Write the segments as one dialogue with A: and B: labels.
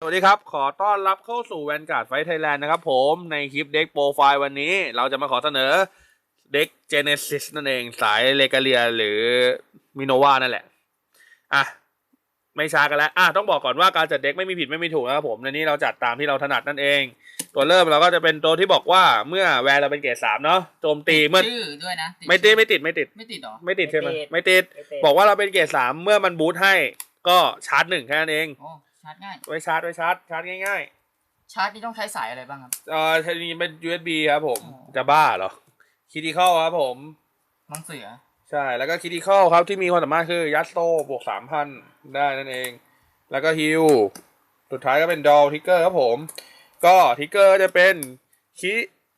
A: สวัสดีครับ ขอต้อนรับเข้าสู่แวนการ์ดไฟไทยแลนด์นะครับผมในคลิปเด็กโปรไฟล์วันนี้เราจะมาขอเสนอเด็กเจเนซิสนั่นเองสายเลกาเลียหรือมิโนวานั่นแหละ อะ ไม่ช้ากันแล้ว อะ ต้องบอกก่อนว่าการจัดเด็กไม่มีผิดไม่มีถูกนะครับผม ในนี้เราจัดตามที่เราถนัดนั่นเอง ตัวเริ่มเราก็จะเป็นตัวที่บอกว่าเมื่อแวนเราเป็นเกรดสามเนาะโจมตีเมื่อ
B: ชื่อด้วยนะ
A: ไม่ติดไม่ติดไม่ติด
B: ไม่ติดเหรอ
A: ไม่ติดใช่ไหม
C: ไม่ติด
A: ไม่ติดบอกว่าเราเป็นเกรดสามเมื่อมันบูทให้ก็ชาร์จหนึ่งแค่นั้นเอง
B: โอ้ชาร์จง่าย
A: ไว้ชาร์จไว้ชาร์จชาร์จง่าย
B: ชาร์จนี่ต้องใช้สายอะไรบ้างครับ
A: เอ่อทีนี้เป็น USB ครับผมจะบ้าเหรอคิดิคอลครับผม
B: มังเสือ
A: ใช่ แล้วก็คิดิคอลครับที่มีความสามารถคือยัดโซ่บวกสามพันได้นั่นเอง แล้วก็ฮิลสุดท้ายก็เป็นดอลทิกเกอร์ครับผม ก็ทิกเกอร์จะเป็นคิ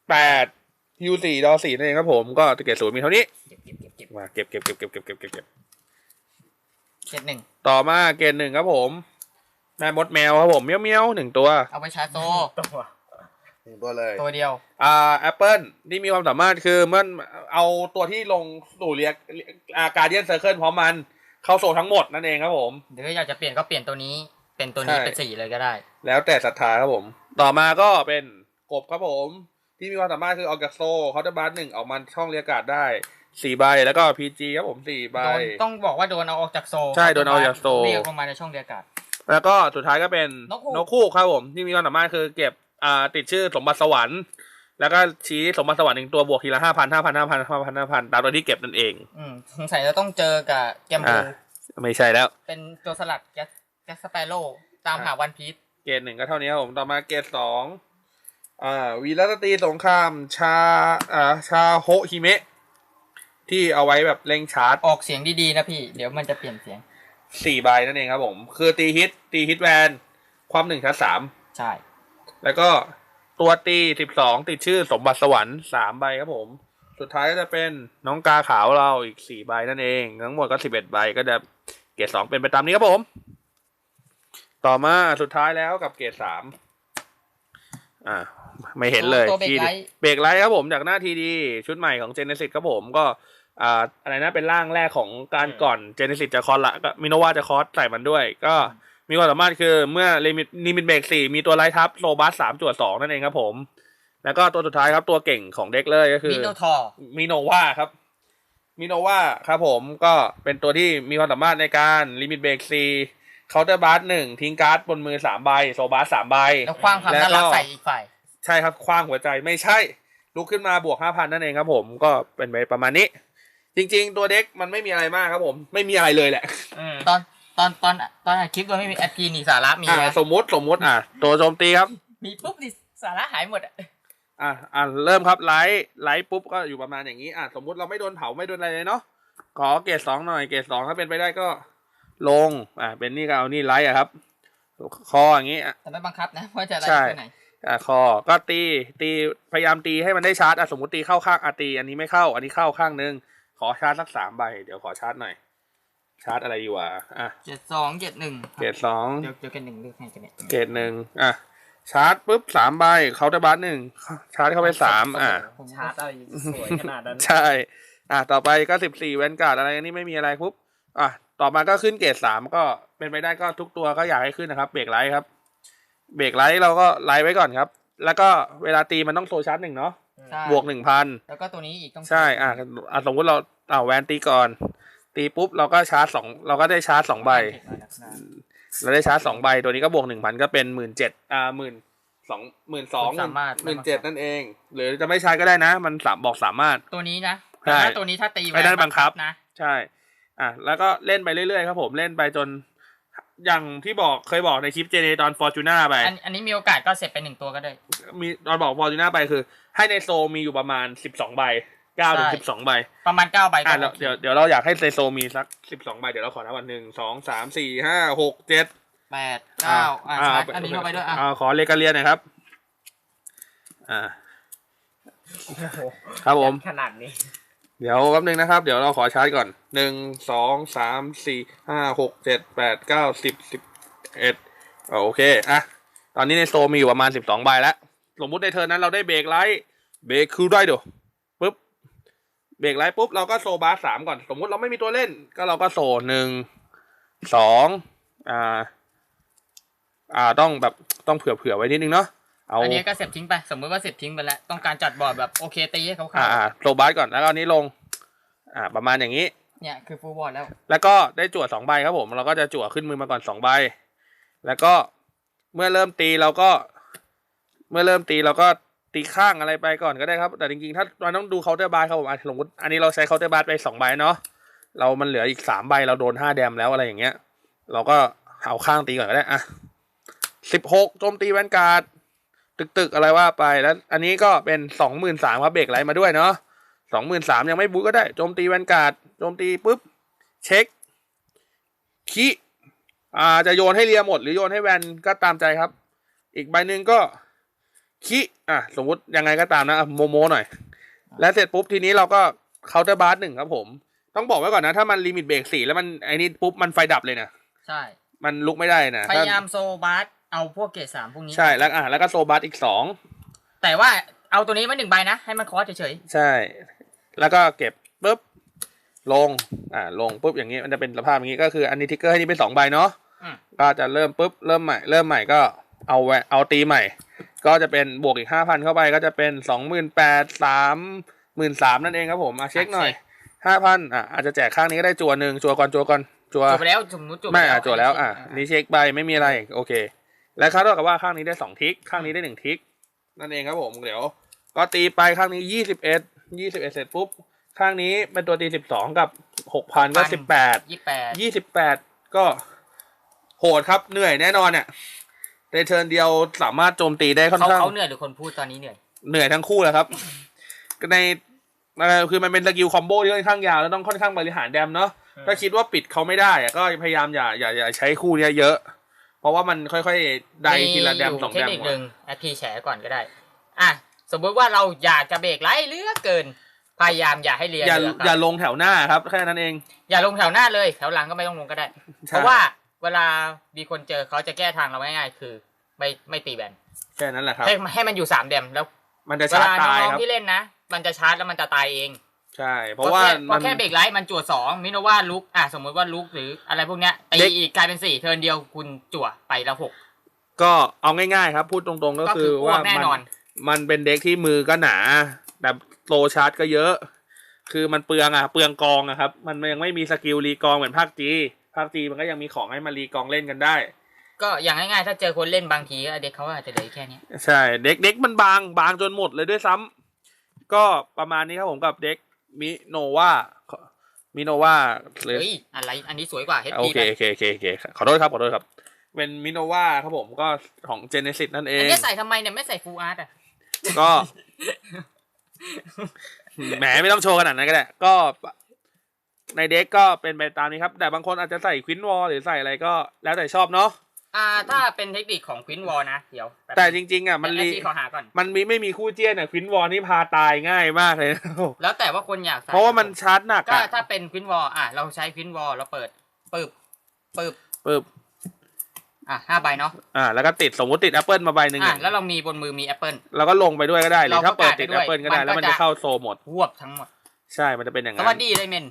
A: แปดฮิวสี่ดอลสี่นั่นเองครับผม ก็ตะเกียบศูนย์มีเท่านี้
B: เก็บเก็บเก็บเก็บ
A: เก็บเก็บเก็บเก็บเก็บเก็บเก็บ เก็บ
B: หนึ่ง
A: ต่อมาเกณฑ์หนึ่งครับผม แม่มดแมวครับผมเมี้ยวเมี้ยวหนึ่งตัว
B: เอาไปชาร์จโซ
C: ตัว
A: หนึ่งตัวเลย
B: ตัวเดียว
A: อ่าแอปเปิลที่มีความสามารถคือเมื่อเอาตัวที่ลงสู่เรียกอาการเดียนเซอร์เคิลพร้อมมันเข้าโซทั้งหมดนั่นเองครับผม
B: หรืออยากจะเปลี่ยนก็เปลี่ยนตัวนี้ เป็นตัวนี้
A: ใช่
B: เป็นสีเลยก็ได้
A: แล้วแต่ศรัทธาครับผม ต่อมาก็เป็นกบครับผม ที่มีความสามารถคือออกจากโซเขาจะบาร์หนึ่งออกมาช่องเรียกการ์ดได้สี่ใบแล้วก็พีจีครับผมสี่ใบ
B: โดนต้องบอกว่าโดนเอาออกจากโซ
A: ใช่โดนเอาออกจากโซ
B: เรียกลงมาในช่องเรียกการ์ด
A: แล้วก็สุดท้ายก็เป็น
B: นกฮูก
A: กคู่ครับผมที่มีความสามารถคือเก็บอ่าติดชื่อสมบัติสวรรค์แล้วก็ชี้สมบัติสวรรค์หนึ่งตัวบวกทีละห้าพันห้าพันห้าพันห้าพันห้าพันตามตัวที่เก็บนั่นเอง
B: อืมสงสัยจะต้องเจอกับแกมบู
A: อ่าไม่ใช่แล้ว
B: เป็นตัวสลัดแกสแกสสเปโร่ตามหาวันพีช
A: เกรดหนึ่งก็เท่านี้ครับผมต่อมาเกรดสองอ่าวีรสตรีสงครามชาอ่าชาโฮฮิเมะที่เอาไว้แบบเร่งชาร์จ
B: ออกเสียงดีๆนะพี่ เดี๋ยวมันจะเปลี่ยนเสียง
A: สี่ใบนั่นเองครับผม คือตีฮิตตีฮิตแวนความหนึ่งชาร์จสาม
B: ใช่
A: แล้วก็ตัวตีสิบสองติดชื่อสมบัติสวรรค์สามใบครับผม สุดท้ายก็จะเป็นน้องกาขาวเราอีกสี่ใบนั่นเอง ทั้งหมดก็สิบเอ็ดใบก็จะเกรดสองเป็นไปตามนี้ครับผม ต่อมาสุดท้ายแล้วกับเกรดสามอ่าไม่เห็นเลย
B: ตัวเบรก
A: ที่
B: ไลท์
A: เบรกไลท์ครับผมจากหน้าทีดี ชุดใหม่ของเจเนซิ s ครับผมก็ อ่าอะไรนะเป็นร่างแรกของการก่อนเจเนซิ s จะคอร์สละก็มิโนวาจะคอร์สใส่มันด้วย ก็มีความสามารถคือเมื่อลิมิตลิมิตเบรกสี่มีตัวไลท์ทับโลบัสสามจวดสองนั่นเองครับผม แล้วก็ตัวสุดท้ายครับตัวเก่งของเด็กเลยก็คือ
B: มิโนทอร์
A: มิโนวาครับมิโนวาครับผมก็เป็นตัวที่มีความสามารถในการลิมิตเบรกซีเคาน์เตอร์บาร์หนึ่งทิ้งการ์ดบนมือสามใบโซบาร์สามใบ
B: แล้วคว้างความน่ารักใส่อีกฝ่าย
A: ใช่ครับคว้างหัวใจไม่ใช่ ลุกขึ้นมาบวกห้าพันนั่นเองครับผมก็เป็นไปประมาณนี้ จริง ๆ ตัวเด็กมันไม่มีอะไรมากครับผม ไม่มีอะไรเลยแหละ
B: ตอนตอนตอนตอนอัดคลิปเราไม่มีแอดพีนี่สาระมี
A: อ่า
B: นะ
A: สมมุติสมมุติอะตัวโจมตีครับ
B: มีปุ๊บนี่สาระหายหมดอะ
A: อะอะเริ่มครับไลท์ไลท์ปุ๊บก็อยู่ประมาณอย่างนี้อะสมมุติเราไม่โดนเผาไม่โดนอะไรเลยเนาะขอเกรดสองหน่อยเกรดสองถ้าเป็นไปได้ก็ลงอะเป็นนี่ก็เอานี่ไลท์อะครับ คออย่างนี้อะ
B: แต่ไม่บังคับนะว่าจะอะไร
A: ใช่
B: ไปไหน
A: อะคอก็ตีตีพยายามตีให้มันได้ชาร์จอะสมมติตีเข้าข้างอะตีอันนี้ไม่เข้า อันนี้เข้าข้างนึง ขอชาร์จสักสามใบ เดี๋ยวขอชาร์จหน่อย ชาร์จอะไรอยู่อะอะ
B: เจ็ดสองเจ็ดหนึ่ง
A: เกรดสอง
B: เดี๋ยวเดี๋ยวกันหนึ่งเลือกให้กันเนี่ย
A: เกรดหนึ่งอะ ชาร์จปุ๊บสามใบเคาน์เตอร์บัสหนึ่งชาร์จเข้าไปสามอะ
B: ผม
C: ชาร์จอะไรสวยขนาดนั้น
A: ใช่ อะ ต่อไปก็สิบสี่แวนการ์ดอะไรอันนี้ไม่มีอะไรปุ๊บอะ ต่อมาก็ขึ้นเกรดสามก็เป็นไปได้ก็ทุกตัวก็อยากให้ขึ้นนะครับ เบรกไลท์ครับ เบรกไลท์เราก็ไลท์ไว้ก่อนครับ แล้วก็เวลาตีมันต้องโซชาร์จหนึ่งเนาะ
B: ใช่
A: บวกหนึ่งพัน
B: แล้วก็ตัวนี้อีกต้อง
A: ใช่อะอะสมมติเราเอาแวนตีก่อน ตีปุ๊บเราก็ชาร์จสองเราก็ได้ชาร์จสองใบ เราได้ชาร์จสองใบตัวนี้ก็บวกหนึ่งพันก็เป็นหมื่นเจ็ดอ่าหมื่นสองหมื่นสอง
B: สามารถ
A: หมื่นเจ็ดนั่นเอง หรือจะไม่ใช้ก็ได้นะ มันสามบอกสามารถ
B: ตัวนี้นะ
A: ใช่
B: แต่ถ้าตัวนี้ถ้าตี
A: ไม่ได้บังคับ
B: นะ
A: ใช่ อะแล้วก็เล่นไปเรื่อยๆครับผมเล่นไปจน อย่างที่บอกเคยบอกในคลิปเจเนตอนฟอร์จูน่าไป
B: อันอันนี้มีโอกาสก็เสร็จไปหนึ่งตัวก็ได้
A: มีตอนบอกฟอร์จูน่าไปคือ ให้ในโซมีอยู่ประมาณสิบสองใบเก้าถึง
B: ใช่
A: สิบสองใบ
B: ประมาณเก้าใบก็
A: อะ
B: โอ
A: เดี๋ยว
B: เค
A: เดี๋ยวเดี๋ยวเราอยากให้ในโซมีสักสิบสองใบ เดี๋ยวเราขอนับวันหนึ่งสองสามสี่ห้าหกเจ็ด
B: แปดเก้าอะใช่อันนี้เข้าไปด้วยอะ
A: อ่าขอเลกาเลียนหน่อยครับ อ่าครับผม
C: ขนาดนี้
A: เดี๋ยวแป๊บนึงนะครับ เดี๋ยวเราขอชาร์จก่อนหนึ่งสองสามสี่ห้าหกเจ็ดแปดเก้าสิบสิบเอ็ดโอเคอะตอนนี้ในโซมีอยู่ประมาณสิบสองใบแล้วสมมุติในเทิร์นั้นเราได้เบรกไลท์เบรกคือได้ดูปุ๊บเบรกไลท์ปุ๊บเราก็โซบาสสามก่อน สมมุติเราไม่มีตัวเล่น ก็เราก็โซหนึ่งสองอ่า อ่าต้องแบบต้องเผื่อเผื่อไว้นิดนึงเนาะ เอา
B: อันนี้ก็เสร็จทิ้งไป สมมติว่าเสร็จทิ้งไปแล้ว ต้องการจัดบอร์ดแบบโอเคตีให้เขาเข้า
A: อ่าอ่าโซบาสก่อนแล้วก็อันนี้ลง อ่า ประมาณอย่างนี้
B: เนี่ยคือฟูลบอร์ดแล้ว
A: แล้วก็ได้จั่วสองใบครับผม เราก็จะจั่วขึ้นมือมาก่อนสองใบ แล้วก็เมื่อเริ่มตีเราก็ เมื่อเริ่มตีเราก็ตีข้างอะไรไปก่อนก็ได้ครับ แต่จริงๆ ถ้าเราต้องดูเคาน์เตอร์บาร์ครับผมอะสมมติอันนี้เราใช้เคาน์เตอร์บาร์ไปสองใบเนาะ เรามันเหลืออีกสามใบเราโดนห้าแดมแล้วอะไรอย่างเงี้ย เราก็เอาข้างตีก่อนก็ได้ อะสิบหกโจมตีแวนการ์ด ตึกๆอะไรว่าไปแล้ว อันนี้ก็เป็นสองหมื่นสามครับเบรกไหลมาด้วยเนาะสองหมื่นสามยังไม่บูทก็ได้โจมตีแวนการ์ดโจมตีปุ๊บ เช็คคิอ่าจะโยนให้เรียหมด หรือโยนให้แวนก็ตามใจครับ อีกใบหนึ่งก็คิอะสมมุติยังไงก็ตามนะอะโมโมหน่อย แล้วเสร็จปุ๊บทีนี้เราก็เคาน์เตอร์บาร์หนึ่งครับผม ต้องบอกไว้ก่อนนะถ้ามันลิมิตเบรกสี่แล้วมันไอ้นี่ปุ๊บมันไฟดับเลยนะ
B: ใช่
A: มันลุกไม่ได้นะ
B: พยายามโซบาร์ เอาพวกเกรดสามพวกนี้
A: ใช่แล้วอะแล้วก็โซบาร์อีกสอง
B: แต่ว่าเอาตัวนี้มาหนึ่งใบนะ ให้มันคอสเฉย
A: ใช่ แล้วก็เก็บปุ๊บลง อ่าลงปุ๊บอย่างนี้มันจะเป็นสภาพอย่างนี้ก็คืออันนี้ทิกเกอร์ให้นี่เป็นสองใบเนาะ
B: ๆอืม
A: ก็จะเริ่มปุ๊บเริ่มใหม่เริ่มใหม่ก็เอาแวเอาตีใหม่ ก็จะเป็นบวกอีกห้าพันเข้าไปก็จะเป็นสองหมื่นแปดสามหมื่นสามนั่นเองครับผมอะเช็คหน่อยห้าพันอะอาจจะแจกข้างนี้ก็ได้จัวหนึ่งจัวก่อนจัวก่อนจัว
B: จบไปแล้วสมมติจบป
A: ไม่อะจัวแล้วอะ
B: อัน
A: นี่เช็คใบไม่มีอะไรโอเค แล้วเขาเท่ากับว่าข้างนี้ได้สองทิก ข้างนี้ได้หนึ่งทิก นั่นเองครับผมเดี๋ยว ก็ตีไปข้างนี้ยี่สิบเอ็ดยี่สิบเอ็ดเสร็จปุ๊บ ข้างนี้เป็นตัวตีสิบสองกับหกพันก็สิบแปด
B: ยี่สิบแปด
A: ยี่สิบแปดก็โหดครับเหนื่อยแน่นอนเนี่ยในเทิร์นเดียวสามารถโจมตีได้ค่อน
B: เขา
A: ข้าง
B: เขาเหนื่อยหรือคนพูดตอนนี้เหนื่อย
A: เหนื่อยทั้งคู่แหละครับในเอ่อคือมันเป็นสกิลคอมโบที่ค่อนข้างยาวแล้วต้องค่อนข้างบริหารแดมเนาะถ้าคิดว่าปิดเขาไม่ได้อะก็พยายามอย่าอย่าอย่าใช้คู่เนี้ยเยอะ เพราะว่ามันค่อยๆ ได้ทีละแดมสอง
B: เทค
A: แดม
B: นิคหนึ่งแอดพีแฉก่อนก็ได้ อะ สมมติว่าเราอยากจะเบรกไล่เหลือเกิน พยายามอย่าให้เรียน
A: อย่า
B: เรือครับ
A: อย่าลงแถวหน้าครับแค่นั้นเอง
B: อย่าลงแถวหน้าเลย แถวหลังก็ไม่ต้องลงก็ได้
A: ใช่
B: เพราะว่าเวลามีคนเจอเขาจะแก้ทางเราง่ายๆ คือไม่ไม่ตีแบน
A: แค่นั้นแหละครับ
B: ให้ให้มันอยู่สามเดมแล้ว
A: มันจะ
B: เว
A: ชาร์จ
B: ลา
A: ตาย
B: น้อง
A: ครับ
B: ๆที่เล่นนะ มันจะชาร์จแล้วมันจะตายเอง
A: ใช่ เพราะว่า
B: แค่พ
A: มั
B: อนแค่เบรกไลท์มันจั่วสองมิโนว่าลุกอะสมมติว่าลุกหรืออะไรพวกเนี้ยตี
A: เด็ก
B: อีกกลายเป็นสี่เทิร์นเดียวคุณจั่วไปแล้วหก
A: ก็เอาง่ายๆครับ พูดตรงๆก็
B: ก็
A: คื
B: คือออ้ว
A: ว่าก
B: แน่
A: มัน
B: นอน
A: มันเป็นเด็กที่มือก็หนาแบบโลชาร์จก็เยอะ คือมันเปลืองอะเปลืองกองอะครับ มันยังไม่มีสกิลรีกองเหมือนภาคจีภาคจีมันก็ยังมีของให้มารีกองเล่นกันได้
B: ก็อย่างง่ายๆถ้าเจอคนเล่นบางทีก็เด็กเขาอาจจะเหลือแค่เนี้ย
A: ใช่เด็กเด็กมันบางบางจนหมดเลยด้วยซ้ำก็ประมาณนี้ครับผมกับเด็ก มิโนวามิโนวาหรือ
B: เฮ้ยอะไร อันนี้สวยกว่า HP
A: โอเคโอเคโอเคโอเคขอโทษครับขอโทษครับ เป็นมิโนวาครับผมก็ของ Genesis นั่นเอ
B: อัน
A: ง
B: นี้ใส่ทำไมเนี่ยไม่ใส่ฟูลอาร์ตอะ
A: ก็แหมไม่ต้องโชว์ขนาดนั้นก็ได้ ก็ในเด็กก็เป็นไปตามนี้ครับ แต่บางคนอาจจะใส่ควินวอลหรือใส่อะไรก็แล้วแต่ชอบเนาะ
B: อ่าถ้าเป็นเทคนิคของควินวอลนะเดี๋ยวป๊บ
A: แต่จริงๆอะมัน
B: เดี๋
A: รี
B: ยว SC ขอหาก่อน
A: มันมีไม่มีคู่เจี้ยนอะควินวอลนี่พาตายง่ายมากเลยนะ
B: แล้วแต่ว่าคนอยากใส่
A: เพราะว่ามันชาร์จหนัก
B: ก็
A: อะ
B: ถ้าเป็นควินวอลอะเราใช้ควินวอลเราเปิดปึ๊บปึ๊บ
A: ปึ๊บ
B: อะห้าใบเนาะ
A: อ่าแล้วก็ติดสมมติติดแอปเปิลมาใบหนึ่ง
B: อะ
A: อะ
B: แล้วเรามีบนมือมีแอปเปิล
A: เราก็ลงไปด้วยก็ได้หรือ
B: เราก็
A: ถ้าเปิด
B: กาด
A: ติด
B: ไปด้
A: แอ
B: วย
A: ปเปิลก็ได้
B: มันก็
A: แล้วมันจะ
B: จะ
A: เข้าโซหมด
B: รวบทั้งหมด
A: ใช่มันจะเป็นอย่าง
B: ส
A: นั้น
B: วัสดีเลยเมน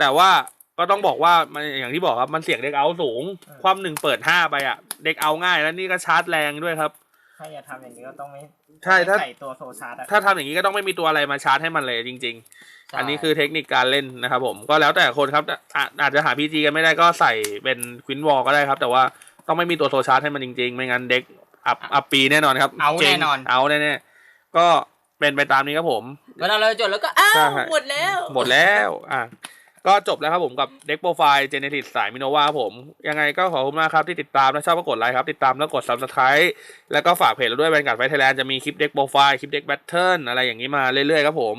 A: แต่ว่า ก็ต้องบอกว่ามันอย่างที่บอกครับมันเสี่ยงเด็กเอาสูง ความหนึ่งเปิดห้าไปอะ เด็กเอาง่ายแล้วนี่ก็ชาร์จแรงด้วยครับ
C: ถ้าจะทำอย่างนี้ก็ต้องไม่
A: ใช่ถ้า
C: ใส่ตัวโซชาร์ดอะ
A: ถ้าทำอย่างนี้ก็ต้องไม่มีตัวอะไรมาชาร์จให้มันเลยจริง ๆ อันนี้คือเทคนิคการเล่นนะครับผมก็แล้วแต่คนครับอาอาจจะหาพีจีกันไม่ได้ก็ใส่เป็นควินวอลก็ได้ครับ แต่ว่าต้องไม่มีตัวโซชาร์จให้มันจริง ๆ ไม่งั้นเด็กอัพอัพปีแน่นอนครับ
B: เอา
A: จ๊ง
B: แน่นอน
A: เอาแน่ๆก็เป็นไปตามนี้ครับผม
B: เวลาเราจดแล้วก็อ้าว
A: ใช่
B: หมดแล้ว
A: หมดแล้ว อะ ก็จบแล้วครับผมกับเด็กโปรไฟล์เจเนติสสายมิโนวาผม ยังไงก็ขอบคุณมากครับที่ติดตามและชอบก็กดไลค์ครับ ติดตามแล้วกด subscribe แล้วก็ฝากเพจเราด้วยแบนการ์ดไฟไทยแลนด์จะมีคลิปเด็กโปรไฟล์คลิปเด็กแบทเทิลอะไรอย่างนี้มาเรื่อยๆครับผม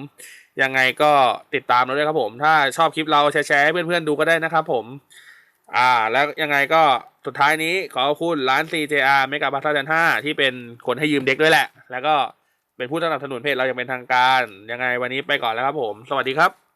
A: ยังไงก็ติดตามเราด้วยครับผม ถ้าชอบคลิปเราแชร์ให้เพื่อนๆดูก็ได้นะครับผม อ่า แล้วยังไงก็สุดท้ายนี้ขอขอบคุณร้าน CJR เมกาบัตเทิลห้าที่เป็นคนให้ยืมเด็กด้วยแหละ แล้วก็เป็นผู้สนับสนุนเพจเราอย่างเป็นทางการ ยังไงวันนี้ไปก่อนแล้วครับผม สวัสดีครับ